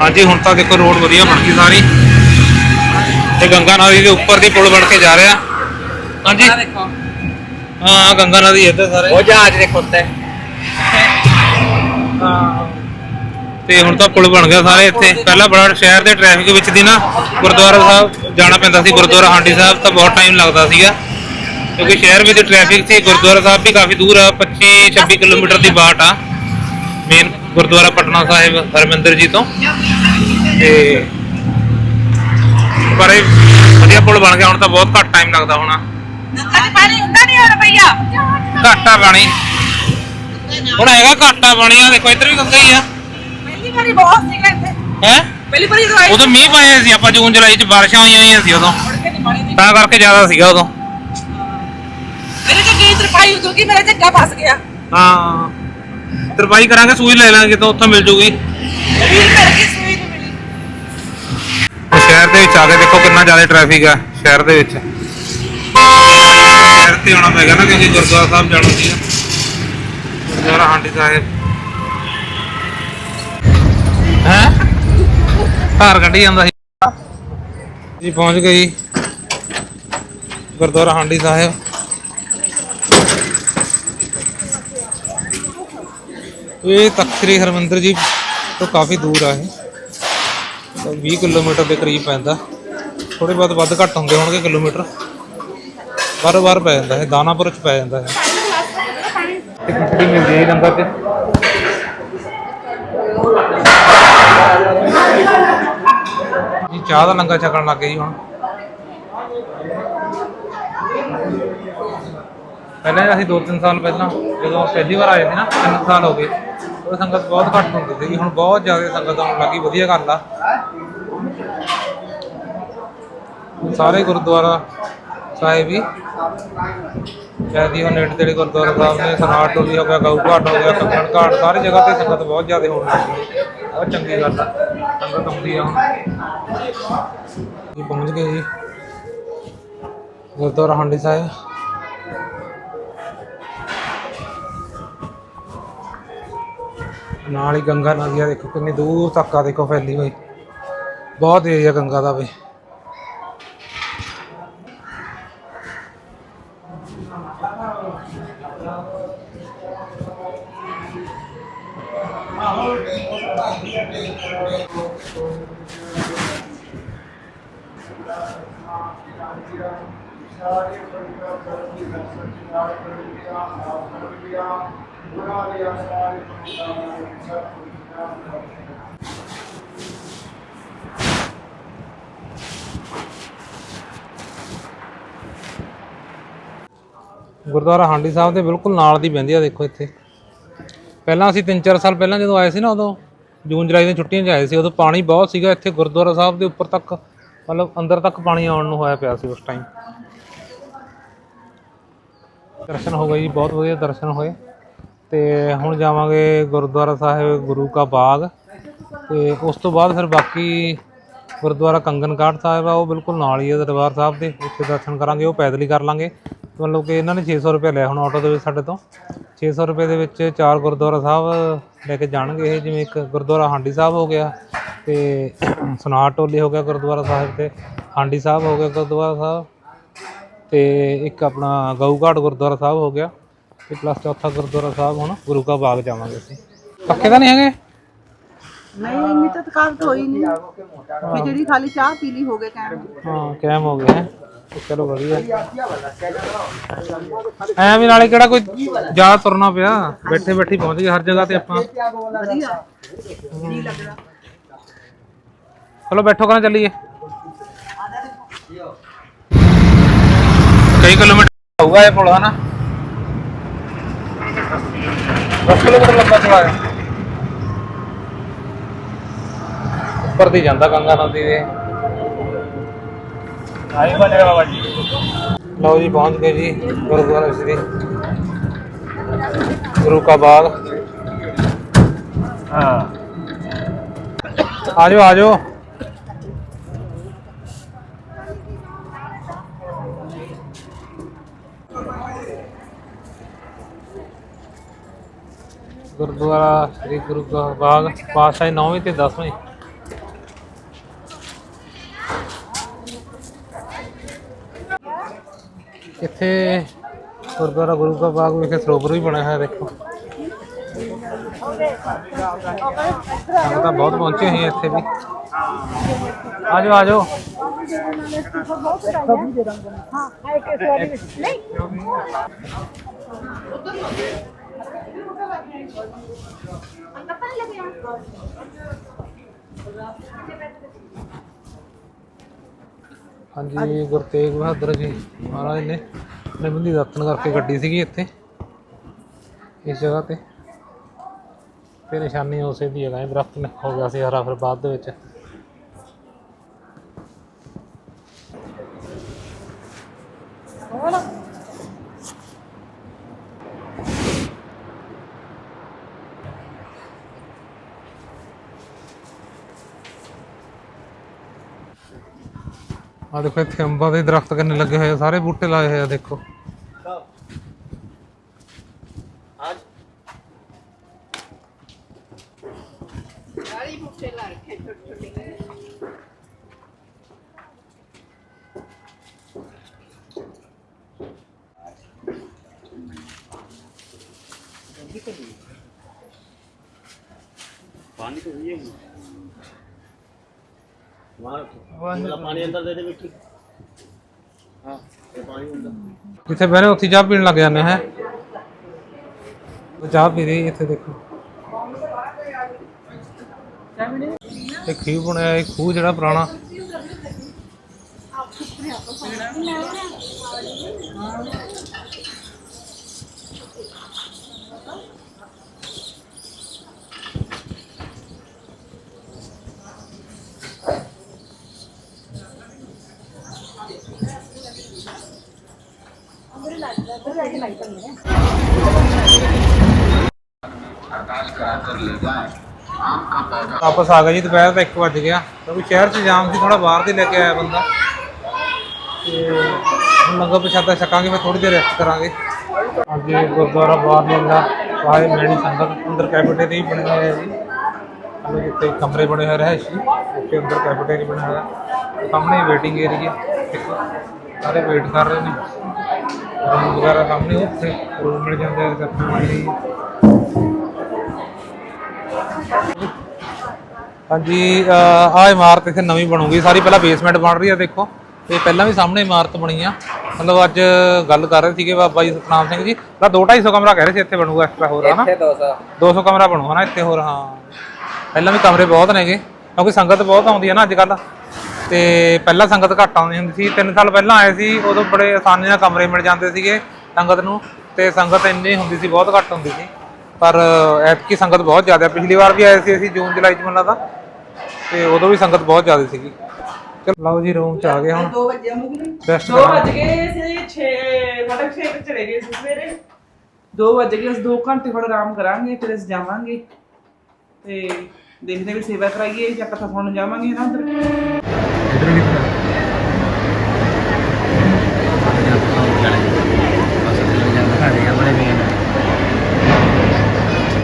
ਹਾਂਜੀ ਹੁਣ ਤਾਂ ਦੇਖੋ ਰੋਡ ਵਧੀਆ ਬਣ ਗਈ ਸਾਰੀ। ਤੇ ਗੰਗਾ ਨਦੀ ਦੇ ਉੱਪਰ ਦੀ ਪੁਲ ਬਣ ਕੇ ਜਾ ਰਿਹਾ। ਹਾਂਜੀ। ਦੇਖੋ। ਹਾਂ ਗੰਗਾ ਨਦੀ ਇੱਧਰ ਸਾਰੇ। ਉਹ ਜਹਾਜ਼ ਦੇਖੋ ਉੱਤੇ। ਤੇ ਹੁਣ ਤਾਂ ਪੁਲ ਬਣ ਗਿਆ ਸਾਰੇ ਇੱਥੇ। ਪਹਿਲਾਂ ਬੜਾ ਸ਼ਹਿਰ ਦੇ ਟ੍ਰੈਫਿਕ ਵਿੱਚ ਦੀ ਨਾ ਗੁਰਦੁਆਰਾ ਸਾਹਿਬ ਜਾਣਾ ਪੈਂਦਾ ਸੀ ਗੁਰਦੁਆਰਾ ਹਾਂਡੀ ਸਾਹਿਬ ਤਾਂ ਬਹੁਤ ਟਾਈਮ ਲੱਗਦਾ ਸੀਗਾ। ਕਿਉਂਕਿ ਸ਼ਹਿਰ ਵਿੱਚ ਟ੍ਰੈਫਿਕ ਸੀ ਗੁਰਦੁਆਰਾ ਸਾਹਿਬ ਵੀ ਕਾਫੀ ਦੂਰ ਆ 25 26 ਕਿਲੋਮੀਟਰ ਦੀ ਬਾਟ ਆ ਮੇਨ ਗੁਰਦੁਆਰਾ ਪਟਨਾ ਸਾਹਿਬ ਹਰਮਿੰਦਰ ਜੀ ਤੋਂ। ਤੇ ਪਰ ਇਹ ਵਧੀਆ ਪੁਲ ਬਣ ਗਿਆ ਹੁਣ ਤਾਂ ਬਹੁਤ ਘੱਟ ਟਾਈਮ ਲੱਗਦਾ ਹੋਣਾ। ਅੱਜ ਪਾਣੀ ਹੁੰਦਾ ਨਹੀਂ ਹੁਣ ਭਈਆ? ਘੱਟ ਆ ਪਾਣੀ। ਹੁਣ ਹੈਗਾ ਘੱਟ ਪਾਣੀ ਆ ਦੇਖੋ ਇੱਧਰ ਵੀ ਗੰਗਾ ਹੀ ਆ। ਪਹਿਲੀ ਵਾਰੀ ਬਹੁਤ ਸੀਗਾ ਇੱਥੇ। ਹੈ? ਪਹਿਲੀ ਵਾਰੀ ਜਦੋਂ ਉਦੋਂ ਮੀਂਹ ਪਏ ਸੀ ਆਪਾਂ ਜੂਨ ਜੁਲਾਈ ਚ ਬਾਰਿਸ਼ਾਂ ਹੋਈਆਂ ਹੋਈਆਂ ਸੀ ਉਦੋਂ। ਮੁੜ ਕੇ ਨਹੀਂ ਪਾਣੀ ਦੀ। ਤਾਂ ਕਰਕੇ ਜ਼ਿਆਦਾ ਸੀਗਾ ਉਦੋਂ। ਮੇਰੇ ਤੇ ਗਈ ਤਰਪਾਈ ਉਦੋਂ ਕਿ ਮੇਰਾ ਝੱਗਾ ਫਸ ਗਿਆ। ਹਾਂ। ਤਰਪਾਈ ਕਰਾਂਗੇ ਸੂਈ ਲੈ ਲਾਂਗੇ ਤਾਂ ਉੱਥੋਂ ਮਿਲ ਜੂਗੀ। ਵੀਰ ਕਰਕੇ ਸੂਈ ਨਹੀਂ ਮਿਲੀ ਸ਼ਹਿਰ ਦੇ ਵਿੱਚ ਆ ਕੇ ਦੇਖੋ ਕਿੰਨਾ ਜ਼ਿਆਦਾ ਟ੍ਰੈਫਿਕ ਆ ਸ਼ਹਿਰ ਦੇ ਵਿੱਚ। ਸ਼ਹਿਰ ਤੇ ਆਉਣਾ ਪੈਗਾ ਨਾ ਕਿਉਂਕਿ ਗੁਰਦੁਆਰਾ ਸਾਹਿਬ ਜਾਣਾ ਸੀਗਾ। ਗੁਰਦੁਆਰਾ ਹਾਂਡੀ ਸਾਹਿਬ। ਹੈ? ਘਰ ਕੱਢੀ ਜਾਂਦਾ ਸੀ। ਜੀ ਪਹੁੰਚ ਗਏ ਜੀ। ਗੁਰਦੁਆਰਾ ਹਾਂਡੀ ਸਾਹਿਬ। ਇਹ ਤਖਤ ਸ੍ਰੀ ਹਰਮੰਦਰ ਜੀ ਤੋਂ ਕਾਫੀ ਦੂਰ ਆ ਇਹ 20 ਕਿਲੋਮੀਟਰ ਦੇ ਕਰੀਬ ਪੈਂਦਾ ਥੋੜੇ ਬਹੁਤ ਵੱਧ ਘੱਟ ਹੁੰਦੇ ਹੋਣਗੇ ਕਿਲੋਮੀਟਰ ਬਾਰ ਵਾਰ ਪੈ ਜਾਂਦਾ ਹੈ ਦਾਨਾਪੁਰ ਚ ਪੈ ਜਾਂਦਾ ਹੈ ਇੱਕ ਖਿਚੜੀ ਮਿਲਦੀ ਹੈ ਜੀ ਲੰਗਰ ਤੇ ਜੀ ਚਾਹ ਦਾ ਲੰਗਰ ਛਕਣ ਲੱਗ ਗਏ ਜੀ ਹੁਣ ਪਹਿਲਾਂ ਅਸੀਂ 2-3 ਸਾਲ ਪਹਿਲਾਂ ਜਦੋਂ ਪਹਿਲੀ ਵਾਰ ਆਏ ਸੀ ਨਾ 3 ਸਾਲ ਹੋ ਗਏ ਉਹ ਸੰਗਤ ਬਹੁਤ ਘੱਟ ਹੁੰਦੀ ਸੀ ਹੁਣ ਬਹੁਤ ਜ਼ਿਆਦਾ ਸੰਗਤ ਆਉਣ ਲੱਗੀ, ਵਧੀਆ ਗੱਲ ਆ। ਸਾਰੇ ਗੁਰਦੁਆਰਾ ਸਾਹਿਬ ਹੀ। ਜੈਦੀ ਹੋ ਨੇੜੇ ਤੇੜੇ ਗੁਰਦੁਆਰਾ ਸਾਹਿਬ ਨੇ, ਸਨਾਟ ਹੋ ਗਿਆ, ਗਊ ਘਾਟ ਹੋ ਗਿਆ ਕੰਗਣ ਘਾਟ, ਸਾਰੀ ਜਗ੍ਹਾ ਤੇ ਸੰਗਤ ਬਹੁਤ ਜ਼ਿਆਦਾ ਹੋਣ ਲੱਗੀ। ਹੈ ਬਹੁਤ ਚੰਗੀ ਗੱਲ ਆ। ਸੰਗਤ ਆਉਂਦੀ ਆ ਜੀ ਪਹੁੰਚ ਗਏ ਜੀ। ਗੁਰਦੁਆਰਾ ਹਾਂਡੀ ਸਾਹਿਬ। ਨਾਲ ਹੀ ਗੰਗਾ ਨਦੀ ਆ, ਦੇਖੋ ਕਿੰਨੀ ਦੂਰ ਤੱਕ ਆ, ਦੇਖੋ ਫੈਲੀ ਹੋਈ। ਬਹੁਤ ਏਰੀਆ ਗੰਗਾ ਦਾ ਵੀ। ਗੁਰਦੁਆਰਾ ਹਾਂਡੀ ਸਾਹਿਬ ਦੇ ਬਿਲਕੁਲ ਨਾਲ ਦੀ ਬਹਿੰਦੀ ਆ, ਦੇਖੋ ਇੱਥੇ। ਪਹਿਲਾਂ ਅਸੀਂ 3-4 ਸਾਲ ਪਹਿਲਾਂ ਜਦੋਂ ਆਏ ਸੀ ਨਾ, ਉਦੋਂ ਜੂਨ ਜੁਲਾਈ ਦੀਆਂ ਛੁੱਟੀਆਂ 'ਚ ਆਏ ਸੀ, ਉਦੋਂ ਪਾਣੀ ਬਹੁਤ ਸੀਗਾ। ਇੱਥੇ ਗੁਰਦੁਆਰਾ ਸਾਹਿਬ ਦੇ ਉੱਪਰ ਤੱਕ, ਮਤਲਬ ਅੰਦਰ ਤੱਕ ਪਾਣੀ ਆਉਣ ਨੂੰ ਹੋਇਆ ਪਿਆ ਸੀ ਉਸ ਟਾਈਮ ਦਰਸ਼ਨ ਹੋ ਗਏ ਜੀ, ਬਹੁਤ ਵਧੀਆ ਦਰਸ਼ਨ ਹੋਏ। ਤੇ ਹੁਣ ਜਾਵਾਂਗੇ ਗੁਰਦੁਆਰਾ ਸਾਹਿਬ ਗੁਰੂ ਕਾ ਬਾਗ ਤੇ ਉਸ ਤੋਂ ਬਾਅਦ ਫਿਰ ਬਾਕੀ ਗੁਰਦੁਆਰਾ ਕੰਗਨ ਘਾਟ ਸਾਹਿਬ ਆ, ਉਹ ਬਿਲਕੁਲ ਨਾਲ ਹੀ ਹੈ ਦਰਬਾਰ ਸਾਹਿਬ ਦੇ, ਉੱਥੇ ਦਰਸ਼ਨ ਕਰਾਂਗੇ, ਉਹ ਪੈਦਲ ਹੀ ਕਰ ਲਾਂਗੇ। ਮਤਲਬ ਕਿ ਇਹਨਾਂ ਨੇ 600 ਰੁਪਏ ਲਿਆ ਹੁਣ ਆਟੋ ਦੇ ਵਿੱਚ ਸਾਡੇ ਤੋਂ। 600 ਰੁਪਏ ਦੇ ਵਿੱਚ ਚਾਰ ਗੁਰਦੁਆਰਾ ਸਾਹਿਬ ਲੈ ਕੇ ਜਾਣਗੇ ਇਹ, ਜਿਵੇਂ ਇੱਕ ਗੁਰਦੁਆਰਾ ਹਾਂਡੀ ਸਾਹਿਬ ਹੋ ਗਿਆ ਤੇ ਸੁਨਾਰ ਟੋਲੀ ਹੋ ਗਿਆ ਗੁਰਦੁਆਰਾ ਸਾਹਿਬ ਤੇ, ਹਾਂਡੀ ਸਾਹਿਬ ਹੋ ਗਿਆ ਗੁਰਦੁਆਰਾ ਸਾਹਿਬ ਤੇ ਇੱਕ ਆਪਣਾ ਗਊ ਘਾਟ ਗੁਰਦੁਆਰਾ ਸਾਹਿਬ ਹੋ ਗਿਆ। ਤੇ ਪਲੱਸ ਚੌਥਾ ਗੁਰਦੁਆਰਾ ਸਾਹਿਬ ਹੁਣ ਗੁਰੂ ਕਾ ਬਾਗ ਜਾਵਾਂਗੇ ਅਸੀਂ। ਪੱਕੇ ਤਾਂ ਨਹੀਂ ਹੈਗੇ? ਨਹੀਂ ਇੰਨੀ ਤਾਂ ਥਕਾਵਟ ਹੋਈ ਨਹੀਂ। ਖਿਚੜੀ ਖਾਲੀ ਚਾਹ ਪੀ ਲਈ ਹੋ ਗਏ ਕਹਿਣ ਹਾਂ ਕੈਮ ਹੋ ਗਿਆ ਚਲੋ ਵਧੀਆ। ਐ ਵੀ ਨਾਲੇ ਕਿਹੜਾ ਕੋਈ ਜ਼ਿਆਦਾ ਤੁਰਨਾ ਪਿਆ? ਬੈਠੇ ਬੈਠੇ ਪਹੁੰਚ ਗਏ ਹਰ ਜਗ੍ਹਾ ਤੇ ਆਪਾਂ। ਵਧੀਆ। ਚਲੋ ਬੈਠੋ ਕਰਾਂ ਚੱਲੀਏ। ਕਈ ਕਿਲੋਮੀਟਰ ਹੋਊਗਾ ਇਹ ਪੁਲ ਹਨਾ? 10 ਕਿਲੋਮੀਟਰ ਲੰਬਾ ਚਲਾ ਹੈ। ਉੱਪਰ ਦੀ ਜਾਂਦਾ ਗੰਗਾ ਨਦੀ ਦੇ। ਆਈ ਬਣੇ ਬਾਬਾ ਜੀ। ਲਓ ਜੀ ਪਹੁੰਚ ਗਏ ਜੀ ਗੁਰਦੁਆਰਾ ਸ੍ਰੀ ਗੁਰੂ ਕਾ ਬਾਗ। ਹਾਂ। ਆ ਜਾਓ। ਗੁਰਦੁਆਰਾ ਸ੍ਰੀ ਗੁਰੂ ਗੋਬਿੰਦ ਬਾਗ ਪਾਤਸ਼ਾਹੀ 9ਵੀਂ ਤੇ 10ਵੀਂ ਇੱਥੇ ਗੁਰਦੁਆਰਾ ਗੁਰੂ ਕਾ ਬਾਗ ਵਿਖੇ ਸਰੋਵਰ ਵੀ ਬਣਿਆ ਹੋਇਆ ਦੇਖੋ। ਤਾਂ ਬਹੁਤ ਪਹੁੰਚੇ ਹੋਏ ਇੱਥੇ ਵੀ। ਆਜੋ ਆਜੋ। ਹਾਂ ਇੱਕ ਸੌਰੀ ਨਹੀਂ। ਹਾਂਜੀ ਗੁਰੂ ਤੇਗ ਬਹਾਦਰ ਜੀ ਮਹਾਰਾਜ ਨੇ ਨਿਮੰਦੀ ਦਾਤਨ ਕਰਕੇ ਗੱਡੀ ਸੀਗੀ ਇੱਥੇ, ਇਸ ਜਗ੍ਹਾ ਤੇ। ਤੇ ਨਿਸ਼ਾਨੀ ਉਸੇ ਦੀ ਹੈਗਾ ਹੈ ਦਰਖਤ ਨੇ ਹੋ ਗਿਆ ਸੀ ਹਰਾ ਫਿਰ ਬਾਅਦ ਦੇ ਵਿੱਚ। ਆ ਦੇਖੋ ਇੱਥੇ ਅੰਬਾਂ ਦੇ ਦਰਖਤ ਕਿੰਨੇ ਲੱਗੇ ਹੋਏ ਆ, ਸਾਰੇ ਬੂਟੇ ਲਾਏ ਹੋਏ ਆ, ਦੇਖੋ। ਪਾਣੀ ਤੋਂ ਵੀ ਹੈ ਪਾਣੀ ਅੰਦਰ ਦੇ ਦੇ ਵਿੱਚ। ਹਾਂ ਇਹ ਪਾਣੀ ਅੰਦਰ ਜਿੱਥੇ ਬਹਿਨੇ ਉੱਥੇ ਚਾਹ ਪੀਣ ਲੱਗ ਜਾਂਦੇ ਹੈ। ਉਹ ਚਾਹ ਪੀ ਰਹੀ ਇੱਥੇ ਦੇਖੋ। ਇਹ ਖੂਹ ਬਣਿਆ ਇਹ ਖੂਹ ਜਿਹੜਾ ਪੁਰਾਣਾ। ਵਾਪਸ ਆ ਗਿਆ ਜੀ, ਦੁਪਹਿਰ ਦਾ 1 ਵਜ ਗਿਆ। ਕਿਉਂਕਿ ਸ਼ਹਿਰ 'ਚ ਜਾਮ ਸੀ ਥੋੜਾ ਬਾਹਰ ਦੇ ਲੈ ਕੇ ਆਇਆ ਬੰਦਾ। ਤੇ ਹੁਣ ਲੰਗਰ ਪ੍ਰਸ਼ਾਦਾ ਛਕਾਂਗੇ, ਮੈਂ ਥੋੜੀ ਦੇਰ ਰੈਸਟ ਕਰਾਂਗੇ। ਅੱਜ ਗੁਰਦੁਆਰਾ ਬਾਹਰ ਨਿਕਲਾ ਵਾਹੇ ਮੇਰੀ ਸੰਗਤ ਅੰਦਰ ਕੈਫੇਟੇਰੀਆ ਹੀ ਬਣਿਆ ਹੋਇਆ ਜੀ। ਅੰਦਰ ਜਿੱਥੇ ਕਮਰੇ ਬਣੇ ਹੋਏ ਰਹਿਸ਼ੀ ਉੱਥੇ ਅੰਦਰ ਕੈਫੇਟੇਰੀਆ ਬਣਿਆ ਹੋਇਆ। ਸਾਹਮਣੇ ਵੇਟਿੰਗ ਏਰੀਆ ਸਾਰੇ ਵੇਟ ਕਰ ਰਹੇ ਨੇ। ਵਗੈਰਾ ਸਾਹਮਣੇ ਉੱਥੇ ਰੂਮ ਮਿਲ ਜਾਂਦੇ ਆ ਰਿਸੈਪਸ਼ਨ ਵਾਲੀ ਹਾਂਜੀ ਆ ਇਮਾਰਤ ਇੱਥੇ ਨਵੀਂ ਬਣੂਗੀ। ਸਾਰੀ ਪਹਿਲਾਂ ਬੇਸਮੈਂਟ ਬਣ ਰਹੀ ਹੈ ਦੇਖੋ। ਤੇ ਪਹਿਲਾਂ ਵੀ ਸਾਹਮਣੇ ਇਮਾਰਤ ਬਣੀ ਆ। ਮਤਲਬ ਅੱਜ ਗੱਲ ਕਰ ਰਹੇ ਸੀਗੇ ਬਾਬਾ ਜੀ ਸਤਨਾਮ ਸਿੰਘ ਜੀ। ਤਾਂ 2-250 ਕਮਰਾ ਕਹਿ ਰਹੇ ਸੀ ਇੱਥੇ ਬਣੂਗਾ ਐਕਸਟਰਾ ਹੋਰ ਹਨਾ 200 200 ਕਮਰਾ ਬਣੂ ਹਨਾ ਇੱਥੇ ਹੋਰ ਹਾਂ। ਪਹਿਲਾਂ ਵੀ ਕਮਰੇ ਬਹੁਤ ਨੇਗੇ ਕਿਉਂਕਿ ਸੰਗਤ ਬਹੁਤ ਆਉਂਦੀ ਹੈ ਨਾ ਅੱਜ ਕੱਲ ਤੇ ਪਹਿਲਾਂ ਸੰਗਤ ਘੱਟ ਆਉਂਦੀ ਹੁੰਦੀ ਸੀ। 3 ਸਾਲ ਪਹਿਲਾਂ ਆਏ ਸੀ ਉਦੋਂ ਬੜੇ ਆਸਾਨੀ ਨਾਲ ਕਮਰੇ ਮਿਲ ਜਾਂਦੇ ਸੀਗੇ ਸੰਗਤ ਨੂੰ ਤੇ ਸੰਗਤ ਇੰਨੀ ਹੁੰਦੀ ਸੀ ਬਹੁਤ ਘੱਟ ਹੁੰਦੀ ਸੀ। ਪਰ ਐਤਕੀ ਸੰਗਤ ਬਹੁਤ ਜ਼ਿਆਦਾ। ਪਿਛਲੀ ਵਾਰ ਵੀ ਆਏ ਸੀ ਅਸੀਂ ਜੂਨ ਜੁਲਾਈ ਚ ਮੈਨੂੰ ਲੱਗਦਾ ਤੇ ਉਦੋਂ ਵੀ ਸੰਗਤ ਬਹੁਤ ਜ਼ਿਆਦਾ ਸੀਗੀ। ਚਲੋ ਲਓ ਜੀ ਰੂਮ ਚ ਆ ਗਏ ਹੁਣ। 2 ਵਜੇ ਦੋ ਕਰਾਂਗੇ ਵੱਜ ਗਏ ਸੀ 6 ਸਾਢੇ ਛੇ ਤੱਕ ਚਲੇ ਗਏ ਸੀ ਸਵੇਰੇ। 2 ਵੱਜ ਗਏ ਅਸੀਂ 2 ਘੰਟੇ ਥੋੜਾ ਆਰਾਮ ਕਰਾਂਗੇ ਫਿਰ ਅਸੀਂ ਜਾਵਾਂਗੇ। ਤੇ ਦੇਖਦੇ ਵੀ ਸੇਵਾ ਕਰਾਈਏ ਜਾਂ ਕਥਾ ਸੁਣਨ ਜਾਵਾਂਗੇ ਨਾ ਉਧਰ। ਇਧਰ ਵੀ